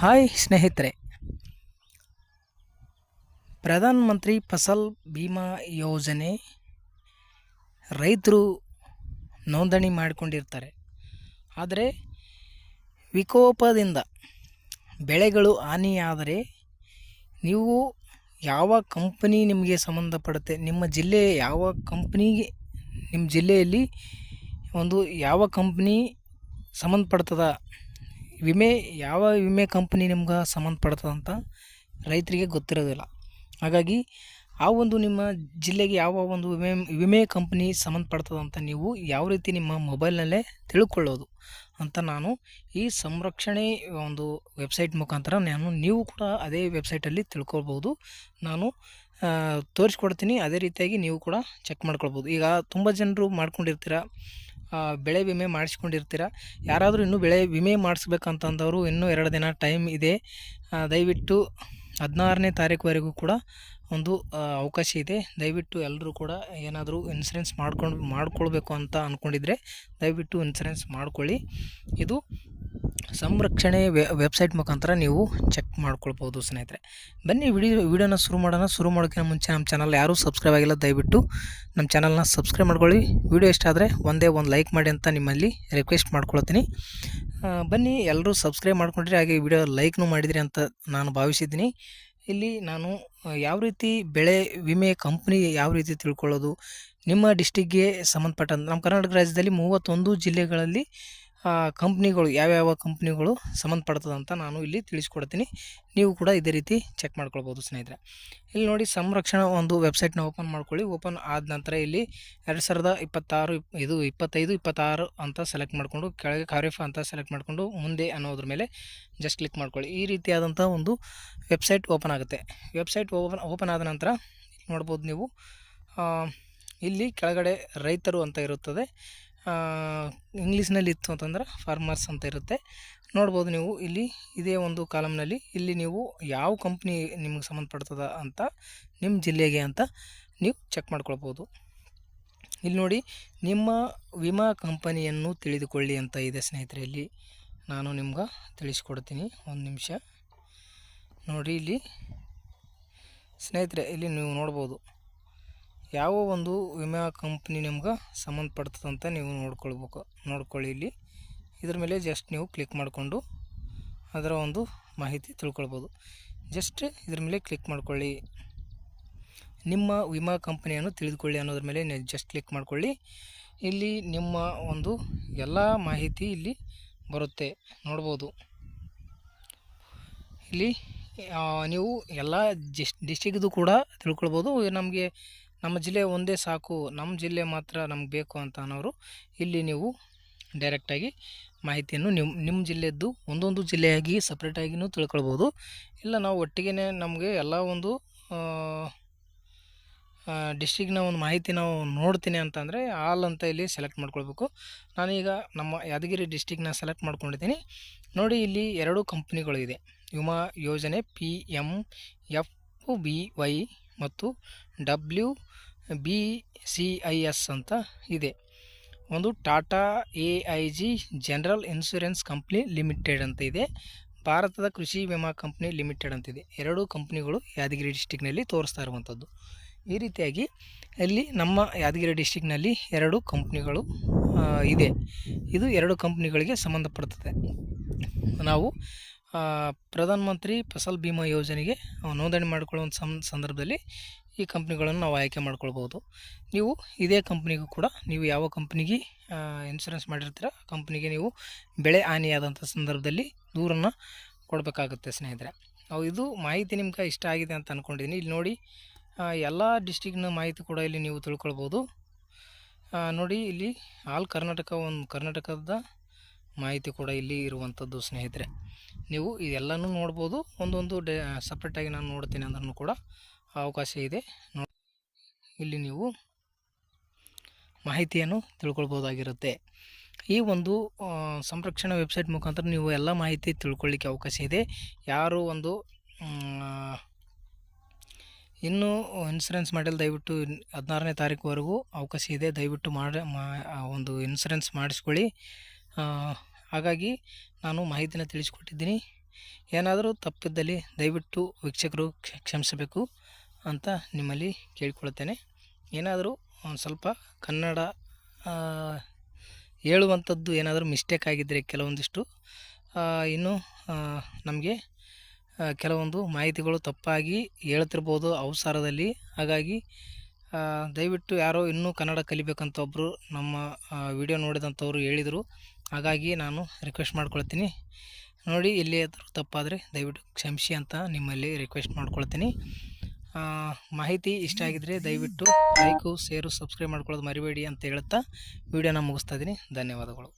Hi ಸ್ನೇಹಿತರೆ. ಪ್ರಧಾನ ಮಂತ್ರಿ ಫಸಲ್ ಭೀಮಾ ಯೋಜನೆ ರೈತರು ನೋಂದಣಿ ಮಾಡಿಕೊಂಡಿರ್ತಾರೆ. ಆದರೆ ವಿಕೋಪದಿಂದ ಬೆಳೆಗಳು ಹಾನಿಯಾದರೆ ನೀವು ಯಾವ ಕಂಪನಿ ನಿಮಗೆ ಸಂಬಂಧಪಡುತ್ತೆ? ನಿಮ್ಮ ಜಿಲ್ಲೆ ಯಾವ ಕಂಪ್ನಿಗೆ ನಿಮ್ಮ ಜಿಲ್ಲೆಯಲ್ಲಿ ಒಂದು ಯಾವ ಕಂಪ್ನಿ ಸಂಬಂಧಪಡ್ತದ? ವಿಮೆ, ಯಾವ ವಿಮೆ ಕಂಪ್ನಿ ನಿಮ್ಗೆ ಅಂತ ರೈತರಿಗೆ ಗೊತ್ತಿರೋದಿಲ್ಲ. ಹಾಗಾಗಿ ಆ ಒಂದು ನಿಮ್ಮ ಜಿಲ್ಲೆಗೆ ಯಾವ ಒಂದು ವಿಮೆ ವಿಮೆ ಕಂಪ್ನಿ ಅಂತ ನೀವು ಯಾವ ರೀತಿ ನಿಮ್ಮ ಮೊಬೈಲ್ನಲ್ಲೇ ತಿಳ್ಕೊಳ್ಳೋದು ಅಂತ ನಾನು ಈ ಸಂರಕ್ಷಣೆ ಒಂದು ವೆಬ್ಸೈಟ್ ಮುಖಾಂತರ ನಾನು ನೀವು ಕೂಡ ಅದೇ ವೆಬ್ಸೈಟಲ್ಲಿ ತಿಳ್ಕೊಳ್ಬೋದು. ನಾನು ತೋರಿಸ್ಕೊಡ್ತೀನಿ, ಅದೇ ರೀತಿಯಾಗಿ ನೀವು ಕೂಡ ಚೆಕ್ ಮಾಡ್ಕೊಳ್ಬೋದು. ಈಗ ತುಂಬ ಜನರು ಮಾಡ್ಕೊಂಡಿರ್ತೀರ ಬೆಳೆ ವಿಮೆ ಮಾಡಿಸ್ಕೊಂಡಿರ್ತೀರ? ಯಾರಾದರೂ ಇನ್ನೂ ಬೆಳೆ ವಿಮೆ ಮಾಡಿಸ್ಬೇಕಂತಂದವರು ಇನ್ನೂ ಎರಡು ದಿನ ಟೈಮ್ ಇದೆ. ದಯವಿಟ್ಟು ಹದಿನಾರನೇ ತಾರೀಕುವರೆಗೂ ಕೂಡ ಒಂದು ಅವಕಾಶ ಇದೆ. ದಯವಿಟ್ಟು ಎಲ್ಲರೂ ಕೂಡ ಏನಾದರೂ ಇನ್ಸೂರೆನ್ಸ್ ಮಾಡ್ಕೊಂಡು, ಮಾಡ್ಕೊಳ್ಬೇಕು ಅಂತ ಅಂದ್ಕೊಂಡಿದ್ರೆ ದಯವಿಟ್ಟು ಇನ್ಸೂರೆನ್ಸ್ ಮಾಡ್ಕೊಳ್ಳಿ. ಇದು ಸಂರಕ್ಷಣೆ ವೆಬ್ಸೈಟ್ ಮುಖಾಂತರ ನೀವು ಚೆಕ್ ಮಾಡ್ಕೊಳ್ಬೋದು ಸ್ನೇಹಿತರೆ. ಬನ್ನಿ ವಿಡಿಯೋ, ವಿಡಿಯೋನ ಶುರು ಮಾಡೋಣ. ಶುರು ಮಾಡೋಕ್ಕಿಂತ ಮುಂಚೆ ನಮ್ಮ ಚಾನಲ್ ಯಾರೂ ಸಬ್ಸ್ಕ್ರೈಬ್ ಆಗಿಲ್ಲ, ದಯವಿಟ್ಟು ನಮ್ಮ ಚಾನಲ್ನ ಸಬ್ಸ್ಕ್ರೈಬ್ ಮಾಡ್ಕೊಳ್ಳಿ. ವಿಡಿಯೋ ಇಷ್ಟ ಆದರೆ ಒಂದೇ ಒಂದು ಲೈಕ್ ಮಾಡಿ ಅಂತ ನಿಮ್ಮಲ್ಲಿ ರಿಕ್ವೆಸ್ಟ್ ಮಾಡ್ಕೊಳ್ತೀನಿ. ಬನ್ನಿ ಎಲ್ಲರೂ ಸಬ್ಸ್ಕ್ರೈಬ್ ಮಾಡ್ಕೊಂಡ್ರಿ ಹಾಗೆ ವಿಡಿಯೋ ಲೈಕ್ನು ಮಾಡಿದಿರಿ ಅಂತ ನಾನು ಭಾವಿಸಿದ್ದೀನಿ. ಇಲ್ಲಿ ನಾನು ಯಾವ ರೀತಿ ಬೆಳೆ ವಿಮೆ ಕಂಪ್ನಿ ಯಾವ ರೀತಿ ತಿಳ್ಕೊಳ್ಳೋದು, ನಿಮ್ಮ ಡಿಸ್ಟಿಕ್ಗೆ ಸಂಬಂಧಪಟ್ಟಂತೆ, ನಮ್ಮ ಕರ್ನಾಟಕ ರಾಜ್ಯದಲ್ಲಿ ಮೂವತ್ತೊಂದು ಜಿಲ್ಲೆಗಳಲ್ಲಿ ಕಂಪ್ನಿಗಳು, ಯಾವ್ಯಾವ ಕಂಪ್ನಿಗಳು ಸಂಬಂಧಪಡ್ತದೆ ಅಂತ ನಾನು ಇಲ್ಲಿ ತಿಳಿಸ್ಕೊಡ್ತೀನಿ. ನೀವು ಕೂಡ ಇದೇ ರೀತಿ ಚೆಕ್ ಮಾಡ್ಕೊಳ್ಬೋದು ಸ್ನೇಹಿತರೆ. ಇಲ್ಲಿ ನೋಡಿ ಸಂರಕ್ಷಣಾ ಒಂದು ವೆಬ್ಸೈಟ್ನ ಓಪನ್ ಮಾಡ್ಕೊಳ್ಳಿ. ಓಪನ್ ಆದ ನಂತರ ಇಲ್ಲಿ ಎರಡು ಸಾವಿರದ ಇಪ್ಪತ್ತಾರು ಇಪ್- ಇದು ಇಪ್ಪತ್ತೈದು, ಇಪ್ಪತ್ತಾರು ಅಂತ ಸೆಲೆಕ್ಟ್ ಮಾಡಿಕೊಂಡು, ಕೆಳಗೆ ಖಾರಿಫ್ ಅಂತ ಸೆಲೆಕ್ಟ್ ಮಾಡಿಕೊಂಡು ಮುಂದೆ ಅನ್ನೋದ್ರ ಮೇಲೆ ಜಸ್ಟ್ ಕ್ಲಿಕ್ ಮಾಡ್ಕೊಳ್ಳಿ. ಈ ರೀತಿಯಾದಂಥ ಒಂದು ವೆಬ್ಸೈಟ್ ಓಪನ್ ಆಗುತ್ತೆ. ವೆಬ್ಸೈಟ್ ಓಪನ್ ಓಪನ್ ಆದ ನಂತರ ನೋಡ್ಬೋದು ನೀವು ಇಲ್ಲಿ ಕೆಳಗಡೆ ರೈತರು ಅಂತ ಇರುತ್ತದೆ. ಇಂಗ್ಲೀಷ್ನಲ್ಲಿ ಇತ್ತು ಅಂತಂದ್ರೆ ಫಾರ್ಮರ್ಸ್ ಅಂತ ಇರುತ್ತೆ. ನೋಡ್ಬೋದು ನೀವು ಇಲ್ಲಿ ಇದೇ ಒಂದು ಕಾಲಮ್ನಲ್ಲಿ ಇಲ್ಲಿ ನೀವು ಯಾವ ಕಂಪ್ನಿ ನಿಮ್ಗೆ ಸಂಬಂಧಪಡ್ತದ ಅಂತ ನಿಮ್ಮ ಜಿಲ್ಲೆಗೆ ಅಂತ ನೀವು ಚೆಕ್ ಮಾಡ್ಕೊಳ್ಬೋದು. ಇಲ್ಲಿ ನೋಡಿ ನಿಮ್ಮ ವಿಮಾ ಕಂಪನಿಯನ್ನು ತಿಳಿದುಕೊಳ್ಳಿ ಅಂತ ಇದೆ ಸ್ನೇಹಿತರೆ ಇಲ್ಲಿ. ನಾನು ನಿಮ್ಗೆ ತಿಳಿಸ್ಕೊಡ್ತೀನಿ ಒಂದು ನಿಮಿಷ. ನೋಡಿ ಇಲ್ಲಿ ಸ್ನೇಹಿತರೆ ಇಲ್ಲಿ ನೀವು ನೋಡ್ಬೋದು. ಯಾವ ಒಂದು ವಿಮಾ ಕಂಪ್ನಿ ನಿಮ್ಗೆ ಸಂಬಂಧಪಡ್ತದಂತ ನೀವು ನೋಡ್ಕೊಳ್ಬೇಕು, ನೋಡ್ಕೊಳ್ಳಿ ಇಲ್ಲಿ. ಇದ್ರ ಮೇಲೆ ಜಸ್ಟ್ ನೀವು ಕ್ಲಿಕ್ ಮಾಡಿಕೊಂಡು ಅದರ ಒಂದು ಮಾಹಿತಿ ತಿಳ್ಕೊಳ್ಬೋದು. ಜಸ್ಟ್ ಇದ್ರ ಮೇಲೆ ಕ್ಲಿಕ್ ಮಾಡ್ಕೊಳ್ಳಿ. ನಿಮ್ಮ ವಿಮಾ ಕಂಪನಿಯನ್ನು ತಿಳಿದುಕೊಳ್ಳಿ ಅನ್ನೋದ್ರ ಮೇಲೆ ಜಸ್ಟ್ ಕ್ಲಿಕ್ ಮಾಡಿಕೊಳ್ಳಿ. ಇಲ್ಲಿ ನಿಮ್ಮ ಒಂದು ಎಲ್ಲ ಮಾಹಿತಿ ಇಲ್ಲಿ ಬರುತ್ತೆ, ನೋಡ್ಬೋದು. ಇಲ್ಲಿ ನೀವು ಎಲ್ಲ ಜಿಸ್ ಡಿಸ್ಟಿಕ್ದು ಕೂಡ ತಿಳ್ಕೊಳ್ಬೋದು. ನಮಗೆ ನಮ್ಮ ಜಿಲ್ಲೆ ಒಂದೇ ಸಾಕು, ನಮ್ಮ ಜಿಲ್ಲೆ ಮಾತ್ರ ನಮ್ಗೆ ಬೇಕು ಅಂತ ಅನ್ನೋರು ಇಲ್ಲಿ ನೀವು ಡೈರೆಕ್ಟಾಗಿ ಮಾಹಿತಿಯನ್ನು ನಿಮ್ಮ ನಿಮ್ಮ ಜಿಲ್ಲೆದ್ದು ಒಂದೊಂದು ಜಿಲ್ಲೆಯಾಗಿ ಸಪ್ರೇಟಾಗಿಯೂ ತಿಳ್ಕೊಳ್ಬೋದು. ಇಲ್ಲ ನಾವು ಒಟ್ಟಿಗೆ ನಮಗೆ ಎಲ್ಲ ಒಂದು ಡಿಸ್ಟಿಕ್ನ ಒಂದು ಮಾಹಿತಿ ನಾವು ನೋಡ್ತೀನಿ ಅಂತಂದರೆ ಆಲ್ ಅಂತ ಇಲ್ಲಿ ಸೆಲೆಕ್ಟ್ ಮಾಡ್ಕೊಳ್ಬೇಕು. ನಾನೀಗ ನಮ್ಮ ಯಾದಗಿರಿ ಡಿಸ್ಟಿಕ್ನ ಸೆಲೆಕ್ಟ್ ಮಾಡ್ಕೊಂಡಿದ್ದೀನಿ. ನೋಡಿ ಇಲ್ಲಿ ಎರಡು ಕಂಪ್ನಿಗಳು ಇದೆ. ವಿಮಾ ಯೋಜನೆ P M F B Y ಮತ್ತು W B C I S ಅಂತ ಇದೆ. ಒಂದು Tata A I G general insurance company limited ಅಂತ ಇದೆ. ಭಾರತದ ಕೃಷಿ ವಿಮಾ ಕಂಪ್ನಿ ಲಿಮಿಟೆಡ್ ಅಂತ ಇದೆ. ಎರಡೂ ಕಂಪ್ನಿಗಳು ಯಾದಗಿರಿ ಡಿಸ್ಟಿಕ್ನಲ್ಲಿ ತೋರಿಸ್ತಾ ಇರುವಂಥದ್ದು. ಈ ರೀತಿಯಾಗಿ ಇಲ್ಲಿ ನಮ್ಮ ಯಾದಗಿರಿ ಡಿಸ್ಟಿಕ್ನಲ್ಲಿ ಎರಡು ಕಂಪ್ನಿಗಳು ಇದೆ. ಇದು ಎರಡು ಕಂಪ್ನಿಗಳಿಗೆ ಸಂಬಂಧಪಡ್ತದೆ ನಾವು ಪ್ರಧಾನ ಮಂತ್ರಿ ಫಸಲ್ ಭೀಮಾ ಯೋಜನೆಗೆ ನೋಂದಣಿ ಮಾಡಿಕೊಳ್ಳುವ ಸಂ, ಸಂದರ್ಭದಲ್ಲಿ ಈ ಕಂಪ್ನಿಗಳನ್ನು ನಾವು ಆಯ್ಕೆ ಮಾಡ್ಕೊಳ್ಬೋದು. ನೀವು ಇದೇ ಕಂಪ್ನಿಗೂ ಕೂಡ ನೀವು ಯಾವ ಕಂಪ್ನಿಗೆ ಇನ್ಶೂರೆನ್ಸ್ ಮಾಡಿರ್ತೀರ ಕಂಪ್ನಿಗೆ ನೀವು ಬೆಳೆ ಹಾನಿಯಾದಂಥ ಸಂದರ್ಭದಲ್ಲಿ ದೂರನ್ನು ಕೊಡಬೇಕಾಗುತ್ತೆ ಸ್ನೇಹಿತರೆ. ಅವು ಇದು ಮಾಹಿತಿ ನಿಮ್ಗೆ ಇಷ್ಟ ಆಗಿದೆ ಅಂತ ಅಂದ್ಕೊಂಡಿದ್ದೀನಿ ಇಲ್ಲಿ ನೋಡಿ ಎಲ್ಲ ಡಿಸ್ಟಿಕ್ನ ಮಾಹಿತಿ ಕೂಡ ಇಲ್ಲಿ ನೀವು ತಿಳ್ಕೊಳ್ಬೋದು. ನೋಡಿ, ಇಲ್ಲಿ ಆಲ್ ಕರ್ನಾಟಕ ಒಂದು ಕರ್ನಾಟಕದ ಮಾಹಿತಿ ಕೂಡ ಇಲ್ಲಿ ಇರುವಂಥದ್ದು ಸ್ನೇಹಿತರೆ. ನೀವು ಇದೆಲ್ಲನೂ ನೋಡ್ಬೋದು. ಒಂದೊಂದು ಡೇ, ಸಪ್ರೇಟಾಗಿ ನಾನು ನೋಡ್ತೀನಿ ಅಂದ್ರೂ ಕೂಡ ಅವಕಾಶ ಇದೆ. ನೋ, ಇಲ್ಲಿ ನೀವು ಮಾಹಿತಿಯನ್ನು ತಿಳ್ಕೊಳ್ಬೋದಾಗಿರುತ್ತೆ. ಈ ಒಂದು ಸಂರಕ್ಷಣಾ ವೆಬ್ಸೈಟ್ ಮುಖಾಂತರ ನೀವು ಎಲ್ಲ ಮಾಹಿತಿ ತಿಳ್ಕೊಳ್ಳಿಕ್ಕೆ ಅವಕಾಶ ಇದೆ. ಯಾರು ಒಂದು ಇನ್ನೂ ಇನ್ಸೂರೆನ್ಸ್ ಮಾಡಿಲ್ಲ, ದಯವಿಟ್ಟು ಹದಿನಾರನೇ ತಾರೀಕುವರೆಗೂ ಅವಕಾಶ ಇದೆ. ದಯವಿಟ್ಟು ಮಾಡಿ ಒಂದು ಇನ್ಸೂರೆನ್ಸ್ ಮಾಡಿಸ್ಕೊಳ್ಳಿ. ಹಾಗಾಗಿ ನಾನು ಮಾಹಿತಿನ ತಿಳಿಸ್ಕೊಟ್ಟಿದ್ದೀನಿ. ಏನಾದರೂ ತಪ್ಪಿದ್ದಲ್ಲಿ ದಯವಿಟ್ಟು ವೀಕ್ಷಕರು ಕ್ಷ- ಕ್ಷಮಿಸಬೇಕು ಅಂತ ನಿಮ್ಮಲ್ಲಿ ಕೇಳಿಕೊಳ್ಳುತ್ತೇನೆ. ಏನಾದರೂ ಒಂದು ಸ್ವಲ್ಪ ಕನ್ನಡ ಹೇಳುವಂಥದ್ದು ಏನಾದರೂ ಮಿಸ್ಟೇಕ್ ಆಗಿದ್ದರೆ ಕೆಲವೊಂದಿಷ್ಟು ಇನ್ನು ನಮಗೆ ಕೆಲವೊಂದು ಮಾಹಿತಿಗಳು ತಪ್ಪಾಗಿ ಹೇಳ್ತಿರ್ಬೋದು ಅವಸರದಲ್ಲಿ. ಹಾಗಾಗಿ ದಯವಿಟ್ಟು ಯಾರೋ ಇನ್ನೂ ಕನ್ನಡ ಕಲಿಬೇಕಂತ ಒಬ್ಬರು ನಮ್ಮ ವಿಡಿಯೋ ನೋಡಿದಂಥವ್ರು ಹೇಳಿದರು. ಹಾಗಾಗಿ ನಾನು ರಿಕ್ವೆಸ್ಟ್ ಮಾಡ್ಕೊಳ್ತೀನಿ. ನೋಡಿ, ಇಲ್ಲಿ ತಪ್ಪಾದರೆ ದಯವಿಟ್ಟು ಕ್ಷಮಿಸಿ ಅಂತ ನಿಮ್ಮಲ್ಲಿ ರಿಕ್ವೆಸ್ಟ್ ಮಾಡ್ಕೊಳ್ತೀನಿ. ಮಾಹಿತಿ ಇಷ್ಟ ಆಗಿದ್ದರೆ ದಯವಿಟ್ಟು ಲೈಕು, ಶೇರು ಸಬ್ಸ್ಕ್ರೈಬ್ ಮಾಡ್ಕೊಳ್ಳೋದು ಮರಿಬೇಡಿ ಅಂತ ಹೇಳ್ತಾ ವಿಡಿಯೋನ ಮುಗಿಸ್ತಾ ಇದ್ದೀನಿ. ಧನ್ಯವಾದಗಳು.